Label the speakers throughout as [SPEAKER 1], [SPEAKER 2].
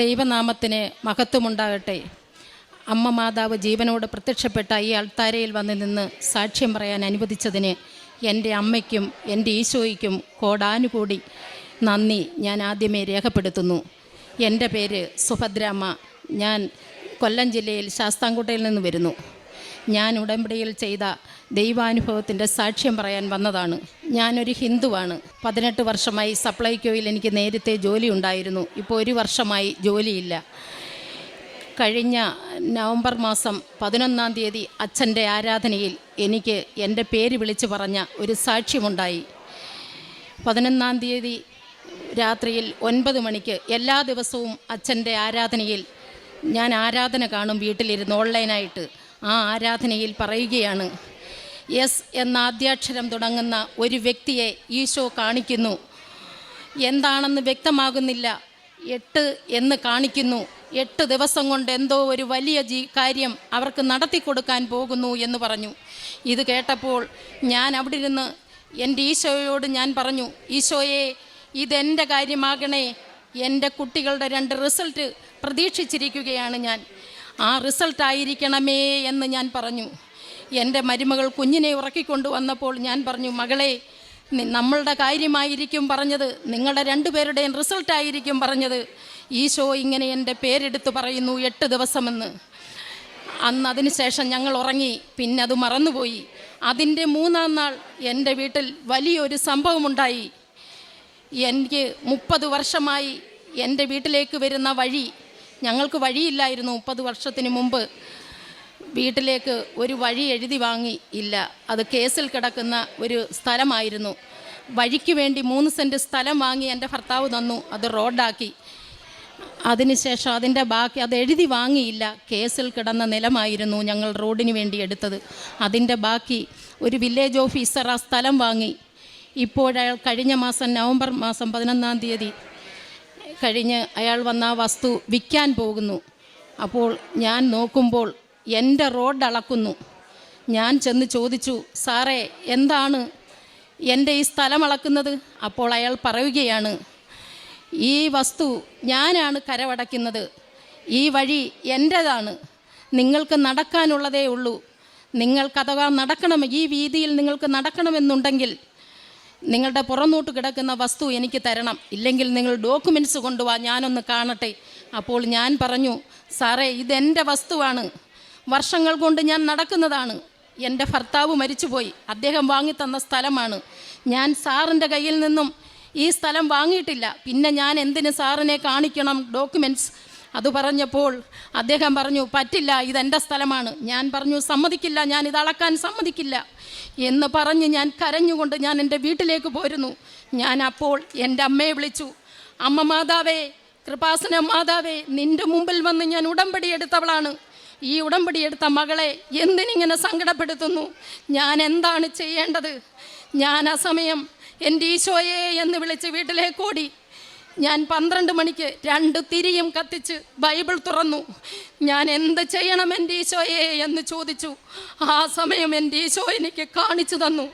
[SPEAKER 1] ദൈവനാമത്തിന് മഹത്വമുണ്ടാകട്ടെ. അമ്മ മാതാവ് ജീവനോട് പ്രത്യക്ഷപ്പെട്ട ഈ അൾത്താരയിൽ വന്ന് നിന്ന് സാക്ഷ്യം പറയാൻ അനുവദിച്ചതിന് എന്റെ അമ്മയ്ക്കും എന്റെ ഈശോയ്ക്കും കോടാനുകൂടി നന്ദി ഞാൻ ആദ്യമേ രേഖപ്പെടുത്തുന്നു. എന്റെ പേര് സുഭദ്രാമ്മ ഞാൻ കൊല്ലം ജില്ലയിൽ ശാസ്താംകോട്ടയിൽ നിന്ന് വരുന്നു. ഞാൻ ഉടമ്പടിയിൽ ചെയ്ത ദൈവാനുഭവത്തിന്റെ സാക്ഷ്യം പറയാൻ വന്നതാണ്. ഞാനൊരു ഹിന്ദുവാണ്. പതിനെട്ട് വർഷമായി സപ്ലൈകോയിൽ എനിക്ക് നേരത്തെ ജോലി ഉണ്ടായിരുന്നു. ഇപ്പോൾ ഒരു വർഷമായി ജോലിയില്ല. കഴിഞ്ഞ നവംബർ മാസം പതിനൊന്നാം തീയതി അച്ഛന്റെ ആരാധനയിൽ എനിക്ക് എന്റെ പേര് വിളിച്ചു പറഞ്ഞ ഒരു സാക്ഷ്യമുണ്ടായി. പതിനൊന്നാം തീയതി രാത്രിയിൽ ഒൻപത് മണിക്ക് എല്ലാ ദിവസവും അച്ഛന്റെ ആരാധനയിൽ ഞാൻ ആരാധന കാണും വീട്ടിലിരുന്ന് ഓൺലൈനായിട്ട്. ആ ആരാധനയിൽ പറയുകയാണ്. എസ് എന്ന ആദ്യാക്ഷരം തുടങ്ങുന്ന ഒരു വ്യക്തിയെ ഈശോ കാണിക്കുന്നു. എന്താണെന്ന് വ്യക്തമാകുന്നില്ല. എട്ട് എന്ന് കാണിക്കുന്നു. എട്ട് ദിവസം കൊണ്ട് എന്തോ ഒരു വലിയ ജീ കാര്യം അവർക്ക് നടത്തി കൊടുക്കാൻ പോകുന്നു എന്ന് പറഞ്ഞു. ഇത് കേട്ടപ്പോൾ ഞാൻ അവിടെ ഇരുന്ന് എന്റെ ഈശോയോട് ഞാൻ പറഞ്ഞു ഈശോയെ ഇതെന്റെ കാര്യമാകണേ. എന്റെ കുട്ടികളുടെ രണ്ട് റിസൾട്ട് പ്രതീക്ഷിച്ചിരിക്കുകയാണ് ഞാൻ. ആ റിസൾട്ട് ആയിരിക്കണമേ എന്ന് ഞാൻ പറഞ്ഞു. എന്റെ മരുമകൾ കുഞ്ഞിനെ ഉറക്കിക്കൊണ്ട് വന്നപ്പോൾ ഞാൻ പറഞ്ഞു മകളെ നമ്മളുടെ കാര്യമായിരിക്കും പറഞ്ഞത്. നിങ്ങളുടെ രണ്ടുപേരുടെയും റിസൾട്ടായിരിക്കും പറഞ്ഞത്. ഈശോ ഇങ്ങനെ എന്റെ പേരെടുത്ത് പറയുന്നു എട്ട് ദിവസമെന്ന്. അന്ന് അതിന് ശേഷം ഞങ്ങൾ ഉറങ്ങി. പിന്നെ അത് മറന്നുപോയി. അതിന്റെ മൂന്നാം നാൾ എന്റെ വീട്ടിൽ വലിയൊരു സംഭവമുണ്ടായി. എനിക്ക് മുപ്പത് വർഷമായി എന്റെ വീട്ടിലേക്ക് വരുന്ന വഴി ഞങ്ങൾക്ക് വഴിയില്ലായിരുന്നു മുപ്പത് വർഷത്തിന് മുമ്പ്. വീട്ടിലേക്ക് ഒരു വഴി എഴുതി വാങ്ങി ഇല്ല. അത് കേസിൽ കിടക്കുന്ന ഒരു സ്ഥലമായിരുന്നു. വഴിക്ക് വേണ്ടി മൂന്ന് സെന്റ് സ്ഥലം വാങ്ങി എന്റെ ഭർത്താവ് തന്നു. അത് റോഡാക്കി. അതിനുശേഷം അതിന്റെ ബാക്കി അത് എഴുതി വാങ്ങിയില്ല. കേസിൽ കിടന്ന നിലമായിരുന്നു ഞങ്ങൾ റോഡിന് വേണ്ടി എടുത്തത്. അതിന്റെ ബാക്കി ഒരു വില്ലേജ് ഓഫീസർ ആ സ്ഥലം വാങ്ങി. ഇപ്പോഴ കഴിഞ്ഞ മാസം നവംബർ മാസം പതിനൊന്നാം തീയതി കഴിഞ്ഞ് അയാൾ വന്ന ആ വസ്തു വിൽക്കാൻ പോകുന്നു. അപ്പോൾ ഞാൻ നോക്കുമ്പോൾ എന്റെ റോഡ് അളക്കുന്നു. ഞാൻ ചെന്ന് ചോദിച്ചു സാറേ എന്താണ് എന്റെ ഈ സ്ഥലം അളക്കുന്നത്? അപ്പോൾ അയാൾ പറയുകയാണ് ഈ വസ്തു ഞാനാണ് കരവടയ്ക്കുന്നത്. ഈ വഴി എന്റേതാണ്. നിങ്ങൾക്ക് നടക്കാനുള്ളതേ ഉള്ളൂ. നിങ്ങൾക്ക് അഥവാ നടക്കണം. ഈ വീതിയിൽ നിങ്ങൾക്ക് നടക്കണമെന്നുണ്ടെങ്കിൽ നിങ്ങളുടെ പുറന്നോട്ട് കിടക്കുന്ന വസ്തു എനിക്ക് തരണം. ഇല്ലെങ്കിൽ നിങ്ങൾ ഡോക്യുമെന്റ്സ് കൊണ്ടുവാ ഞാനൊന്ന് കാണട്ടെ. അപ്പോൾ ഞാൻ പറഞ്ഞു സാറേ ഇതെന്റെ വസ്തുവാണ്. വർഷങ്ങൾ കൊണ്ട് ഞാൻ നടക്കുന്നതാണ്. എന്റെ ഭർത്താവ് മരിച്ചുപോയി. അദ്ദേഹം വാങ്ങിത്തന്ന സ്ഥലമാണ്. ഞാൻ സാറിന്റെ കയ്യിൽ നിന്നും ഈ സ്ഥലം വാങ്ങിയിട്ടില്ല. പിന്നെ ഞാൻ എന്തിന് സാറിനെ കാണിക്കണം ഡോക്യുമെന്റ്സ് അത് പറഞ്ഞപ്പോൾ അദ്ദേഹം പറഞ്ഞു പറ്റില്ല ഇതെന്റെ സ്ഥലമാണ്. ഞാൻ പറഞ്ഞു സമ്മതിക്കില്ല ഞാൻ ഇത് അളക്കാൻ സമ്മതിക്കില്ല. എന്ന് പറഞ്ഞ് ഞാൻ കരഞ്ഞുകൊണ്ട് ഞാൻ എന്റെ വീട്ടിലേക്ക് പോരുന്നു. ഞാൻ അപ്പോൾ എന്റെ അമ്മയെ വിളിച്ചു അമ്മ മാതാവേ കൃപാസന മാതാവേ നിന്റെ മുമ്പിൽ വന്ന് ഞാൻ ഉടമ്പടി എടുത്തവളാണ്. ഈ ഉടമ്പടി എടുത്ത മകളെ എന്തിനിങ്ങനെ സങ്കടപ്പെടുത്തുന്നു? ഞാൻ എന്താണ് ചെയ്യേണ്ടത്? ഞാൻ ആ സമയം എന്റെ ഈശോയെ എന്ന് വിളിച്ച് വീട്ടിലേക്ക് ഓടി. ഞാൻ പന്ത്രണ്ട് മണിക്ക് രണ്ട് തിരിയും കത്തിച്ച് ബൈബിൾ തുറന്നു. ഞാൻ എന്ത് ചെയ്യണം എന്റെ ഈശോയെ എന്ന് ചോദിച്ചു. ആ സമയം എന്റെ ഈശോ എനിക്ക് കാണിച്ചു തന്നു.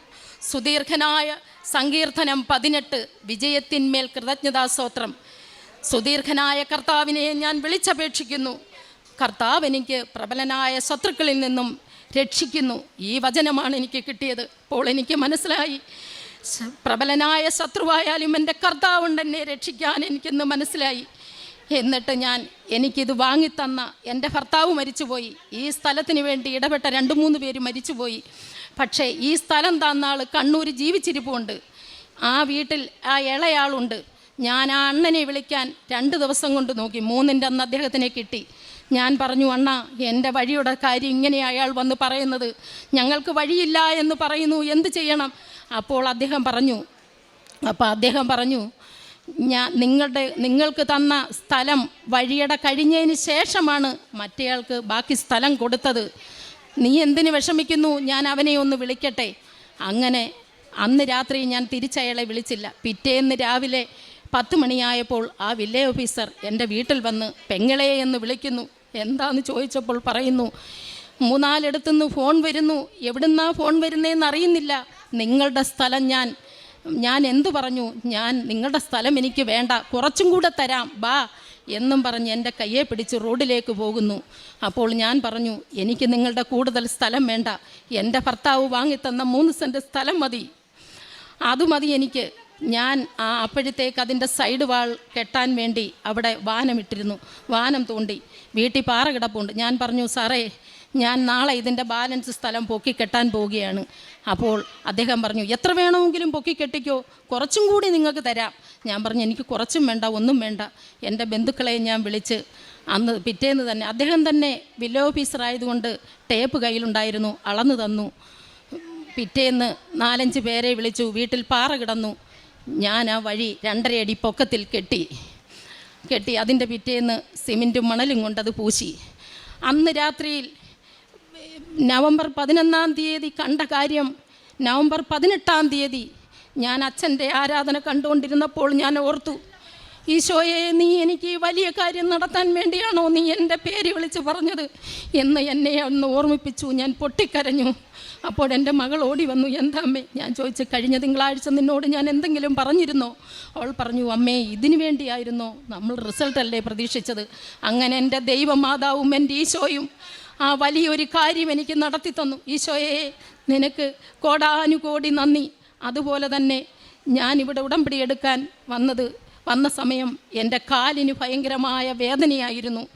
[SPEAKER 1] സുദീർഘനായ സങ്കീർത്തനം പതിനെട്ട് വിജയത്തിന്മേൽ കൃതജ്ഞതാസ്തോത്രം സുദീർഘനായ കർത്താവിനെ ഞാൻ വിളിച്ചപേക്ഷിക്കുന്നു. കർത്താവ് എനിക്ക് പ്രബലനായ ശത്രുക്കളിൽ നിന്നും രക്ഷിക്കുന്നു. ഈ വചനമാണ് എനിക്ക് കിട്ടിയത്. അപ്പോൾ എനിക്ക് മനസ്സിലായി. പ്രബലനായ ശത്രുവായാലും എന്റെ കർത്താവുണ്ട് എന്നെ രക്ഷിക്കാൻ എനിക്കിന്ന് മനസ്സിലായി. എന്നിട്ട് ഞാൻ എനിക്കിത് വാങ്ങിത്തന്ന എന്റെ ഭർത്താവ് മരിച്ചുപോയി. ഈ സ്ഥലത്തിന് വേണ്ടി ഇടപെട്ട രണ്ട് മൂന്ന് പേര് മരിച്ചുപോയി. പക്ഷേ ഈ സ്ഥലം തന്ന ആൾ കണ്ണൂർ ജീവിച്ചിരിപ്പുണ്ട്. ആ വീട്ടിൽ ആ ഇളയാളുണ്ട്. ഞാൻ ആ അണ്ണനെ വിളിക്കാൻ രണ്ട് ദിവസം കൊണ്ട് നോക്കി. മൂന്നിന്റെ അന്ന് അദ്ദേഹത്തിനെ കിട്ടി. ഞാൻ പറഞ്ഞു അണ്ണ എന്റെ വഴിയുടെ കാര്യം ഇങ്ങനെ അയാൾ വന്ന് പറയുന്നത്. ഞങ്ങൾക്ക് വഴിയില്ല എന്ന് പറയുന്നു. എന്ത് ചെയ്യണം? അപ്പോൾ അദ്ദേഹം പറഞ്ഞു അപ്പോൾ അദ്ദേഹം പറഞ്ഞു ഞാൻ നിങ്ങളുടെ നിങ്ങൾക്ക് തന്ന സ്ഥലം വഴിയുടെ കഴിഞ്ഞതിന് ശേഷമാണ് മറ്റേയാൾക്ക് ബാക്കി സ്ഥലം കൊടുത്തത്. നീ എന്തിന് വിഷമിക്കുന്നു? ഞാൻ അവനെ ഒന്ന് വിളിക്കട്ടെ. അങ്ങനെ അന്ന് രാത്രി ഞാൻ തിരിച്ചയാളെ വിളിച്ചില്ല. പിറ്റേന്ന് രാവിലെ പത്ത് മണിയായപ്പോൾ ആ വില്ലേ ഓഫീസർ എന്റെ വീട്ടിൽ വന്ന് പെങ്ങളെ എന്ന് വിളിക്കുന്നു. എന്താന്ന് ചോദിച്ചപ്പോൾ പറയുന്നു മൂന്നാലിടത്തുനിന്ന് ഫോൺ വരുന്നു. എവിടുന്നാ ഫോൺ വരുന്നതെന്ന് അറിയുന്നില്ല. നിങ്ങളുടെ സ്ഥലം ഞാൻ ഞാൻ എന്തു പറഞ്ഞു? ഞാൻ നിങ്ങളുടെ സ്ഥലം എനിക്ക് വേണ്ട. കുറച്ചും കൂടെ തരാം. ബാ. എന്നും പറഞ്ഞ് എന്റെ കയ്യെ പിടിച്ച് റോഡിലേക്ക് പോകുന്നു. അപ്പോൾ ഞാൻ പറഞ്ഞു എനിക്ക് നിങ്ങളുടെ കൂടുതൽ സ്ഥലം വേണ്ട. എന്റെ ഭർത്താവ് വാങ്ങിത്തന്ന മൂന്ന് സെന്റ് സ്ഥലം മതി. അത് മതി എനിക്ക്. ഞാൻ ആ അപ്പോഴത്തേക്ക് അതിന്റെ സൈഡ് വാൾ കെട്ടാൻ വേണ്ടി അവിടെ വാനമിട്ടിരുന്നു. വാനം തൂണ്ടി. വീട്ടിൽ പാറ കിടപ്പുണ്ട്. ഞാൻ പറഞ്ഞു സാറേ ഞാൻ നാളെ ഇതിന്റെ ബാലൻസ് സ്ഥലം പൊക്കി കെട്ടാൻ പോവുകയാണ്. അപ്പോൾ അദ്ദേഹം പറഞ്ഞു എത്ര വേണമെങ്കിലും പൊക്കി കെട്ടിക്കോ. കുറച്ചും കൂടി നിങ്ങൾക്ക് തരാം. ഞാൻ പറഞ്ഞു എനിക്ക് കുറച്ചും വേണ്ട ഒന്നും വേണ്ട. എന്റെ ബന്ധുക്കളെ ഞാൻ വിളിച്ച് അന്ന് പിറ്റേന്ന് തന്നെ. അദ്ദേഹം തന്നെ വില്ലോ ഓഫീസറായതുകൊണ്ട് ടേപ്പ് കയ്യിലുണ്ടായിരുന്നു അളന്നു തന്നു. പിറ്റേന്ന് നാലഞ്ച് പേരെ വിളിച്ചു. വീട്ടിൽ പാറ കിടന്നു. ഞാൻ ആ വഴി രണ്ടരയടി പൊക്കത്തിൽ കെട്ടി കെട്ടി അതിന്റെ പിറ്റേന്ന് സിമെന്റും മണലും കൊണ്ടത് പൂശി. അന്ന് രാത്രിയിൽ നവംബർ പതിനൊന്നാം തീയതി കണ്ട കാര്യം നവംബർ പതിനെട്ടാം തീയതി ഞാൻ അച്ഛന്റെ ആരാധന കണ്ടുകൊണ്ടിരുന്നപ്പോൾ ഞാൻ ഓർത്തു ഈശോയെ നീ എനിക്ക് വലിയ കാര്യം നടത്താൻ വേണ്ടിയാണോ നീ എന്റെ പേര് വിളിച്ച് പറഞ്ഞത്? എന്ന് എന്നെ ഒന്ന് ഓർമ്മിപ്പിച്ചു ഞാൻ പൊട്ടിക്കരഞ്ഞു. അപ്പോൾ എന്റെ മകൾ ഓടി വന്നു എന്താ അമ്മേ? ഞാൻ ചോദിച്ചു കഴിഞ്ഞ തിങ്കളാഴ്ച നിന്നോട് ഞാൻ എന്തെങ്കിലും പറഞ്ഞിരുന്നോ? അവൾ പറഞ്ഞു അമ്മേ ഇതിനു വേണ്ടിയായിരുന്നോ നമ്മൾ റിസൾട്ടല്ലേ പ്രതീക്ഷിച്ചത്? അങ്ങനെ എന്റെ ദൈവമാതാവും എന്റെ ഈശോയും ആ വലിയൊരു കാര്യം എനിക്ക് നടത്തി തന്നു. ഈശോയെ നിനക്ക് കോടാനുകോടി നന്ദി. അതുപോലെ തന്നെ ഞാനിവിടെ ഉടമ്പടി എടുക്കാൻ വന്നത് വന്ന സമയം എന്റെ കാലിന് ഭയങ്കരമായ വേദനയായിരുന്നു.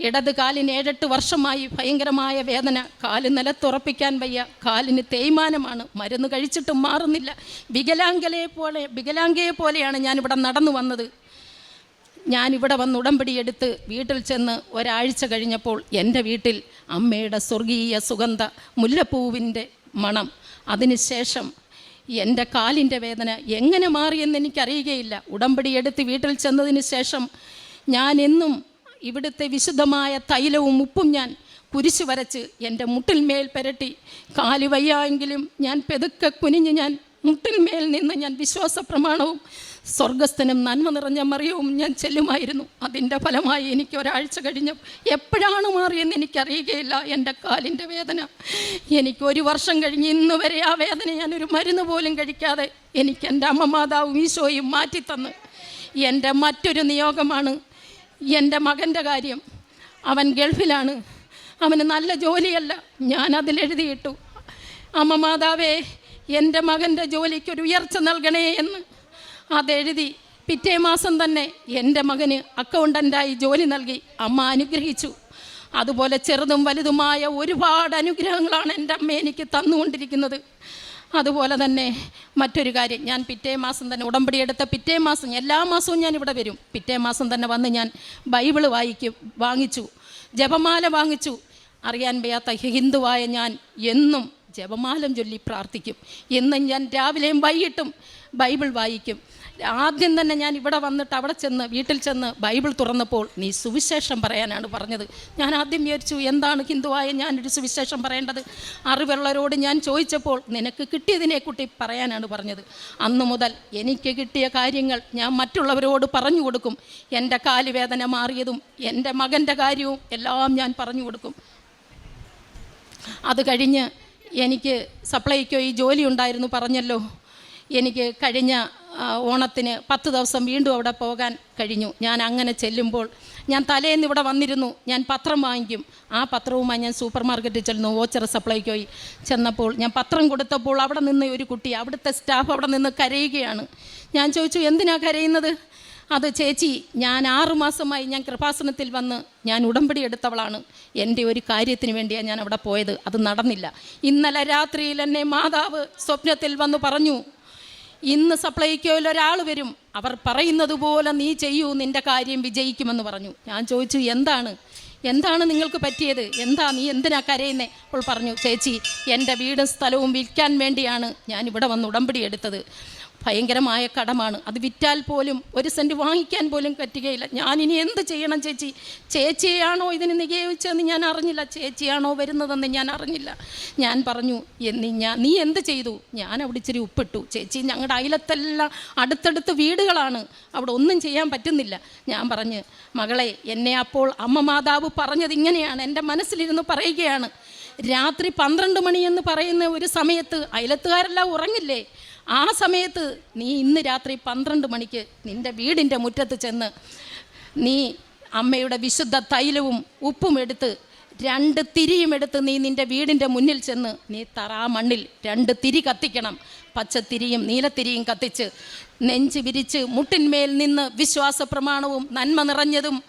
[SPEAKER 1] ഇടത് കാലിന് ഏഴെട്ട് വർഷമായി ഭയങ്കരമായ വേദന. കാൽ നിലത്തുറപ്പിക്കാൻ വയ്യ. കാലിന് തേയ്മാനമാണ്. മരുന്ന് കഴിച്ചിട്ടും മാറുന്നില്ല. വികലാംഗലെ പോലെ വികലാംഗയെ പോലെയാണ് ഞാനിവിടെ നടന്നു വന്നത്. ഞാനിവിടെ വന്ന് ഉടമ്പടി എടുത്ത് വീട്ടിൽ ചെന്ന് ഒരാഴ്ച കഴിഞ്ഞപ്പോൾ എന്റെ വീട്ടിൽ അമ്മയുടെ സ്വർഗീയ സുഗന്ധ മുല്ലപ്പൂവിന്റെ മണം. അതിനുശേഷം എന്റെ കാലിന്റെ വേദന എങ്ങനെ മാറിയെന്ന് എനിക്കറിയുകയില്ല. ഉടമ്പടി എടുത്ത് വീട്ടിൽ ചെന്നതിന് ശേഷം ഞാൻ ഇവിടുത്തെ വിശുദ്ധമായ തൈലവും ഉപ്പും ഞാൻ കുരിശു വരച്ച് എന്റെ മുട്ടിൽമേൽ പെരട്ടി. കാൽ വയ്യായെങ്കിലും ഞാൻ പെതുക്കെ കുനിഞ്ഞ് ഞാൻ മുട്ടിൽമേൽ നിന്ന് ഞാൻ വിശ്വാസ പ്രമാണവും സ്വർഗസ്ഥനും നന്മ നിറഞ്ഞ മറിയവും ഞാൻ ചെല്ലുമായിരുന്നു. അതിന്റെ ഫലമായി എനിക്ക് ഒരാഴ്ച കഴിഞ്ഞു. എപ്പോഴാണ് മാറിയെന്ന് എനിക്കറിയുകയില്ല. എന്റെ കാലിന്റെ വേദന. എനിക്ക് ഒരു വർഷം കഴിഞ്ഞ് ഇന്ന് വരെ ആ വേദന ഞാനൊരു മരുന്ന് പോലും കഴിക്കാതെ എനിക്ക് എന്റെ അമ്മ മാതാവും ഈശോയും മാറ്റിത്തന്ന്. എന്റെ മറ്റൊരു നിയോഗമാണ് എന്റെ മകന്റെ കാര്യം. അവൻ ഗൾഫിലാണ്. അവന് നല്ല ജോലിയല്ല. ഞാൻ അതിലെഴുതിയിട്ടു അമ്മ മാതാവേ എന്റെ മകന്റെ ജോലിക്കൊരു ഉയർച്ച നൽകണേ എന്ന്. അതെഴുതി പിറ്റേ മാസം തന്നെ എന്റെ മകന് അക്കൗണ്ടന്റായി ജോലി നൽകി അമ്മ അനുഗ്രഹിച്ചു. അതുപോലെ ചെറുതും വലുതുമായ ഒരുപാട് അനുഗ്രഹങ്ങളാണ് എന്റെ അമ്മ എനിക്ക് തന്നുകൊണ്ടിരിക്കുന്നത്. അതുപോലെ തന്നെ മറ്റൊരു കാര്യം. ഞാൻ പിറ്റേ മാസം തന്നെ ഉടമ്പടി എടുത്ത പിറ്റേ മാസം എല്ലാ മാസവും ഞാൻ ഇവിടെ വരും. പിറ്റേ മാസം തന്നെ വന്ന് ഞാൻ ബൈബിൾ വായിക്കും വാങ്ങിച്ചു ജപമാല വാങ്ങിച്ചു. അറിയാൻ വയ്യാത്ത ഹിന്ദുവായ ഞാൻ എന്നും ജപമാലം ചൊല്ലി പ്രാർത്ഥിക്കും. എന്നും ഞാൻ രാവിലെയും വൈകിട്ടും ബൈബിൾ വായിക്കും. ആദ്യം തന്നെ ഞാൻ ഇവിടെ വന്നിട്ട് അവിടെ ചെന്ന് വീട്ടിൽ ചെന്ന് ബൈബിൾ തുറന്നപ്പോൾ നീ സുവിശേഷം പറയാനാണ് പറഞ്ഞത്. ഞാൻ ആദ്യം വിചാരിച്ചു എന്താണ് ഹിന്ദുവായ ഞാനൊരു സുവിശേഷം പറയേണ്ടത്? അറിവുള്ളവരോട് ഞാൻ ചോദിച്ചപ്പോൾ നിനക്ക് കിട്ടിയതിനെ കുട്ടി പറയാനാണ് പറഞ്ഞത്. അന്നു മുതൽ എനിക്ക് കിട്ടിയ കാര്യങ്ങൾ ഞാൻ മറ്റുള്ളവരോട് പറഞ്ഞു കൊടുക്കും. എന്റെ കാലുവേദന മാറിയതും എന്റെ മകന്റെ കാര്യവും എല്ലാം ഞാൻ പറഞ്ഞു കൊടുക്കും. അത് കഴിഞ്ഞ് എനിക്ക് സപ്ലൈക്കോ ഈ ജോലി ഉണ്ടായിരുന്നു പറഞ്ഞല്ലോ. എനിക്ക് കഴിഞ്ഞ ഓണത്തിന് പത്ത് ദിവസം വീണ്ടും അവിടെ പോകാൻ കഴിഞ്ഞു. ഞാൻ അങ്ങനെ ചെല്ലുമ്പോൾ ഞാൻ തലേന്ന് ഇവിടെ വന്നിരുന്നു. ഞാൻ പത്രം വാങ്ങിക്കും. ആ പത്രവുമായി ഞാൻ സൂപ്പർ മാർക്കറ്റിൽ ചെല്ലുന്നു ഓച്ചറ സപ്ലൈക്കോയി ചെന്നപ്പോൾ ഞാൻ പത്രം കൊടുത്തപ്പോൾ അവിടെ നിന്ന് ഒരു കുട്ടി അവിടുത്തെ സ്റ്റാഫ് അവിടെ നിന്ന് കരയുകയാണ്. ഞാൻ ചോദിച്ചു എന്തിനാണ് കരയുന്നത്? അത് ചേച്ചി ഞാൻ ആറുമാസമായി ഞാൻ കൃപാസനത്തിൽ വന്ന് ഞാൻ ഉടമ്പടി എടുത്തവളാണ്. എന്റെ ഒരു കാര്യത്തിന് വേണ്ടിയാണ് ഞാൻ അവിടെ പോയത്. അത് നടന്നില്ല. ഇന്നലെ രാത്രിയിൽ എന്നെ മാതാവ് സ്വപ്നത്തിൽ വന്ന് പറഞ്ഞു ഇന്ന് സപ്ലൈക്കോയിൽ ഒരാൾ വരും. അവർ പറയുന്നത് പോലെ നീ ചെയ്യൂ നിന്റെ കാര്യം വിജയിക്കുമെന്ന് പറഞ്ഞു. ഞാൻ ചോദിച്ചു എന്താണ്? എന്താണ് നിങ്ങൾക്ക് പറ്റിയത്? എന്താ നീ എന്തിനാ കരയുന്നേ? അപ്പോൾ പറഞ്ഞു ചേച്ചി എന്റെ വീടും സ്ഥലവും വിൽക്കാൻ വേണ്ടിയാണ് ഞാൻ ഇവിടെ വന്ന് ഉടമ്പടി എടുത്തത്. ഭയങ്കരമായ കടമാണ്. അത് വിറ്റാൽ പോലും ഒരു സെന്റ് വാങ്ങിക്കാൻ പോലും പറ്റുകയില്ല. ഞാനിനി എന്ത് ചെയ്യണം ചേച്ചി? ചേച്ചിയാണോ ഇതിന് നികയോഗിച്ചതെന്ന് ഞാൻ അറിഞ്ഞില്ല. ചേച്ചിയാണോ വരുന്നതെന്ന് ഞാൻ അറിഞ്ഞില്ല. ഞാൻ പറഞ്ഞു എന്നി ഞാൻ നീ എന്ത് ചെയ്തു? ഞാൻ അവിടെ ഇച്ചിരി ഉപ്പിട്ടു. ചേച്ചി ഞങ്ങളുടെ അയലത്തെല്ലാം അടുത്തടുത്ത് വീടുകളാണ്. അവിടെ ഒന്നും ചെയ്യാൻ പറ്റുന്നില്ല. ഞാൻ പറഞ്ഞ് മകളെ എന്നെ അപ്പോൾ അമ്മ മാതാവ് പറഞ്ഞത് ഇങ്ങനെയാണ്. എന്റെ മനസ്സിലിരുന്ന് പറയുകയാണ്. രാത്രി പന്ത്രണ്ട് മണിയെന്ന് പറയുന്ന ഒരു സമയത്ത് അയലത്തുകാരെല്ലാം ഉറങ്ങില്ലേ? ആ സമയത്ത് നീ ഇന്ന് രാത്രി പന്ത്രണ്ട് മണിക്ക് നിന്റെ വീടിന്റെ മുറ്റത്ത് ചെന്ന് നീ അമ്മയുടെ വിശുദ്ധ തൈലവും ഉപ്പും എടുത്ത് രണ്ട് തിരിയും എടുത്ത് നീ നിന്റെ വീടിന്റെ മുന്നിൽ ചെന്ന് നീ തറാ മണ്ണിൽ രണ്ട് തിരി കത്തിക്കണം. പച്ചത്തിരിയും നീലത്തിരിയും കത്തിച്ച് നെഞ്ച് വിരിച്ച് മുട്ടിന്മേൽ നിന്ന് വിശ്വാസ പ്രമാണവും നന്മ നിറഞ്ഞതും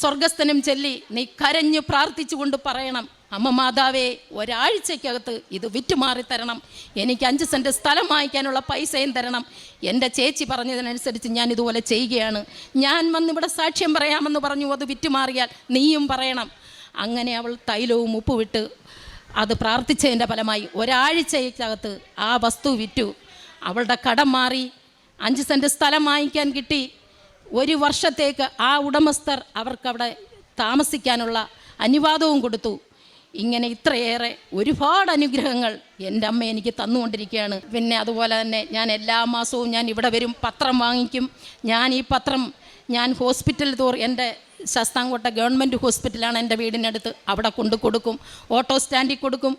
[SPEAKER 1] സ്വർഗസ്ഥനും ചൊല്ലി നീ കരഞ്ഞു പ്രാർത്ഥിച്ചുകൊണ്ട് പറയണം. അമ്മ മാതാവേ ഒരാഴ്ചക്കകത്ത് ഇത് വിറ്റുമാറി തരണം എനിക്ക് അഞ്ച് സെന്റ് സ്ഥലം വാങ്ങിക്കാനുള്ള പൈസയും തരണം. എന്റെ ചേച്ചി പറഞ്ഞതിനനുസരിച്ച് ഞാൻ ഇതുപോലെ ചെയ്യുകയാണ്. ഞാൻ വന്നിവിടെ സാക്ഷ്യം പറയാമെന്ന് പറഞ്ഞു അത് വിറ്റുമാറിയാൽ നീയും പറയണം. അങ്ങനെ അവൾ തൈലവും ഉപ്പുവിട്ട് അത് പ്രാർത്ഥിച്ചതിന്റെ ഫലമായി ഒരാഴ്ചയ്ക്കകത്ത് ആ വസ്തു വിറ്റു. അവളുടെ കടം മാറി. അഞ്ച് സെന്റ് സ്ഥലം വാങ്ങിക്കാൻ കിട്ടി. ഒരു വർഷത്തേക്ക് ആ ഉടമസ്ഥർ അവർക്കവിടെ താമസിക്കാനുള്ള അനുവാദവും കൊടുത്തു. ഇങ്ങനെ ഇത്രയേറെ ഒരുപാട് അനുഗ്രഹങ്ങൾ എന്റെ അമ്മ എനിക്ക് തന്നുകൊണ്ടിരിക്കുകയാണ്. പിന്നെ അതുപോലെ തന്നെ ഞാൻ എല്ലാ മാസവും ഞാൻ ഇവിടെ വരും പത്രം വാങ്ങിക്കും. ഞാൻ ഈ പത്രം ഞാൻ ഹോസ്പിറ്റൽ തോർ എന്റെ ശസ്താംകോട്ട ഗവൺമെന്റ് ഹോസ്പിറ്റലാണ് എന്റെ വീടിനടുത്ത് അവിടെ കൊണ്ടു കൊടുക്കും. ഓട്ടോ സ്റ്റാൻഡിൽ കൊടുക്കും.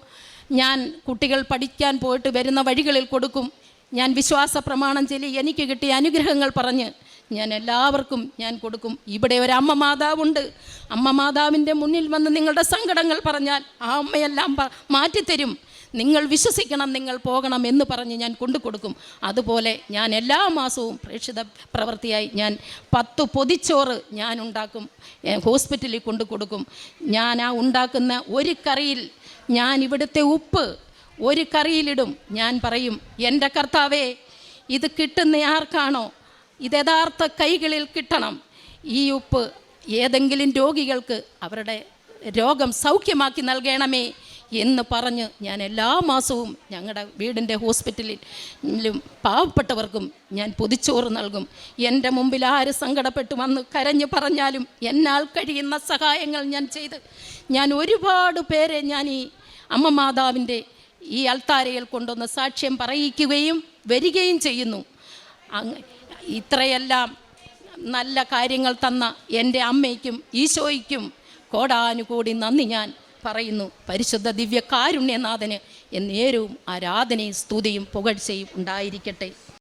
[SPEAKER 1] ഞാൻ കുട്ടികൾ പഠിക്കാൻ പോയിട്ട് വരുന്ന വഴികളിൽ കൊടുക്കും. ഞാൻ വിശ്വാസ പ്രമാണം ചൊല്ലി എനിക്ക് കിട്ടിയ അനുഗ്രഹങ്ങൾ പറഞ്ഞ് ഞാൻ എല്ലാവർക്കും ഞാൻ കൊടുക്കും. ഇവിടെ ഒരു അമ്മ മാതാവുണ്ട്. അമ്മ മാതാവിന്റെ മുന്നിൽ വന്ന് നിങ്ങളുടെ സങ്കടങ്ങൾ പറഞ്ഞാൽ ആ അമ്മയെല്ലാം മാറ്റിത്തരും. നിങ്ങൾ വിശ്വസിക്കണം നിങ്ങൾ പോകണം എന്ന് പറഞ്ഞ് ഞാൻ കൊണ്ടു കൊടുക്കും. അതുപോലെ ഞാൻ എല്ലാ മാസവും പ്രേക്ഷിത പ്രവൃത്തിയായി ഞാൻ പത്ത് പൊതിച്ചോറ് ഞാൻ ഉണ്ടാക്കും. ഹോസ്പിറ്റലിൽ കൊണ്ടു കൊടുക്കും. ഞാൻ ആ ഉണ്ടാക്കുന്ന ഒരു കറിയിൽ ഞാൻ ഇവിടുത്തെ ഉപ്പ് ഒരു കറിയിലിടും. ഞാൻ പറയും എന്റെ കർത്താവേ ഇത് കിട്ടുന്ന ആർക്കാണോ? ഇത് യഥാർത്ഥ കൈകളിൽ കിട്ടണം. ഈ ഉപ്പ് ഏതെങ്കിലും രോഗികൾക്ക് അവരുടെ രോഗം സൗഖ്യമാക്കി നൽകണമേ എന്ന് പറഞ്ഞ് ഞാൻ എല്ലാ മാസവും ഞങ്ങളുടെ വീടിന്റെ ഹോസ്പിറ്റലിലും പാവപ്പെട്ടവർക്കും ഞാൻ പൊതിച്ചോറ് നൽകും. എന്റെ മുമ്പിൽ ആര് സങ്കടപ്പെട്ട് വന്ന് കരഞ്ഞു പറഞ്ഞാലും എന്നാൽ കഴിയുന്ന സഹായങ്ങൾ ഞാൻ ചെയ്ത്. ഞാൻ ഒരുപാട് പേരെ ഞാൻ ഈ അമ്മ മാതാവിന്റെ ഈ അൽത്താരയിൽ കൊണ്ടുവന്ന് സാക്ഷ്യം പറയിക്കുകയും വരികയും ചെയ്യുന്നു. ഇത്രയെല്ലാം നല്ല കാര്യങ്ങൾ തന്ന എന്റെ അമ്മയ്ക്കും ഈശോയ്ക്കും കോടാനുകൂടി നന്ദി ഞാൻ പറയുന്നു. പരിശുദ്ധ ദിവ്യ കാരുണ്യനാഥന് എന്നേരവും ആരാധനയും സ്തുതിയും പുകഴ്ചയും ഉണ്ടായിരിക്കട്ടെ.